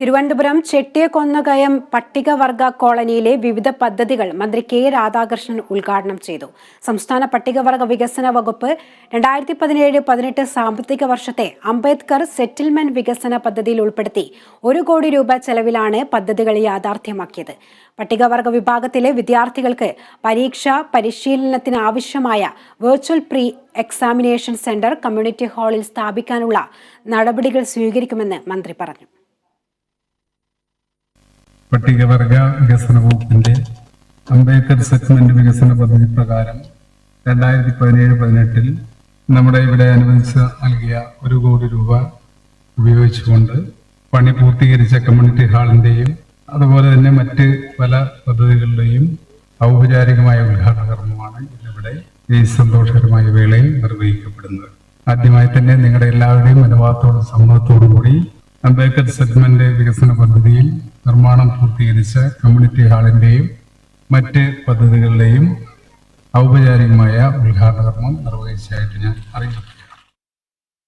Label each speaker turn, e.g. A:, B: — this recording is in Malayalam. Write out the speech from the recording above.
A: തിരുവനന്തപുരം ചെട്ടിയകൊന്നകയം പട്ടികവർഗ കോളനിയിലെ വിവിധ പദ്ധതികൾ മന്ത്രി കെ രാധാകൃഷ്ണൻ ഉദ്ഘാടനം ചെയ്തു. സംസ്ഥാന പട്ടികവർഗ വികസന വകുപ്പ് രണ്ടായിരത്തി പതിനേഴ് പതിനെട്ട് സാമ്പത്തിക വർഷത്തെ അംബേദ്കർ സെറ്റിൽമെന്റ് വികസന പദ്ധതിയിൽ ഉൾപ്പെടുത്തി ഒരു കോടി രൂപ ചെലവിലാണ് പദ്ധതികൾ യാഥാർത്ഥ്യമാക്കിയത്. പട്ടികവർഗ വിഭാഗത്തിലെ വിദ്യാർത്ഥികൾക്ക് പരീക്ഷ പരിശീലനത്തിന് ആവശ്യമായ virtual pre examination centre community ഹാളിൽ സ്ഥാപിക്കാനുള്ള നടപടികൾ സ്വീകരിക്കുമെന്ന് മന്ത്രി പറഞ്ഞു.
B: പട്ടികവർഗ വികസന വകുപ്പിന്റെ അംബേദ്കർ സെഗ്മെന്റ് വികസന പദ്ധതി പ്രകാരം രണ്ടായിരത്തി പതിനേഴ് പതിനെട്ടിൽ നമ്മുടെ ഇവിടെ അനുവദിച്ച് നൽകിയ ഒരു കോടി രൂപ ഉപയോഗിച്ചുകൊണ്ട് പണി പൂർത്തീകരിച്ച കമ്മ്യൂണിറ്റി ഹാളിന്റെയും അതുപോലെ തന്നെ മറ്റ് പല പദ്ധതികളുടെയും ഔപചാരികമായ ഉദ്ഘാടന കർമ്മമാണ് ഇന്നിവിടെ ഈ സന്തോഷകരമായ വേളയിൽ നിർവഹിക്കപ്പെടുന്നത്. ആദ്യമായി തന്നെ നിങ്ങളുടെ എല്ലാവരുടെയും അനുവാദത്തോടും സമ്മതത്തോടും കൂടി അംബേദ്കർ സെഗ്മെന്റ് വികസന പദ്ധതിയിൽ നിർമ്മാണം പൂർത്തീകരിച്ച കമ്മ്യൂണിറ്റി ഹാളിന്റെയും മറ്റ് പദ്ധതികളുടെയും ഔപചാരികമായ ഉദ്ഘാടന കർമ്മം നിർവഹിച്ചതായിട്ട് ഞാൻ അറിയിക്കുന്നു